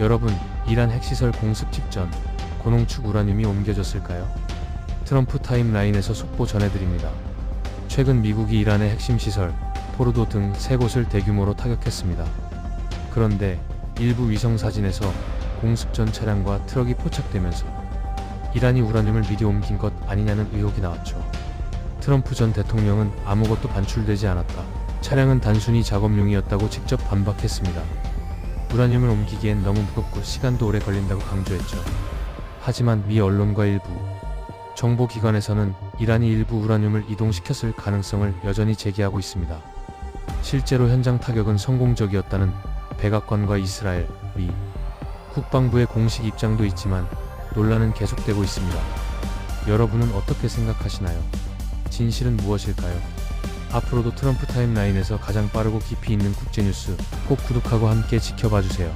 여러분, 이란 핵시설 공습 직전 고농축 우라늄이 옮겨졌을까요? 트럼프 타임라인에서 속보 전해드립니다. 최근 미국이 이란의 핵심 시설, 포르도 등 세 곳을 대규모로 타격했습니다. 그런데 일부 위성 사진에서 공습 전 차량과 트럭이 포착되면서 이란이 우라늄을 미리 옮긴 것 아니냐는 의혹이 나왔죠. 트럼프 전 대통령은 아무것도 반출되지 않았다. 차량은 단순히 작업용이었다고 직접 반박했습니다. 우라늄을 옮기기엔 너무 무겁고 시간도 오래 걸린다고 강조했죠. 하지만 미 언론과 일부 정보기관에서는 이란이 일부 우라늄을 이동시켰을 가능성을 여전히 제기하고 있습니다. 실제로 현장 타격은 성공적이었다는 백악관과 이스라엘, 미 국방부의 공식 입장도 있지만 논란은 계속되고 있습니다. 여러분은 어떻게 생각하시나요? 진실은 무엇일까요? 앞으로도 트럼프 타임라인에서 가장 빠르고 깊이 있는 국제뉴스 꼭 구독하고 함께 지켜봐 주세요.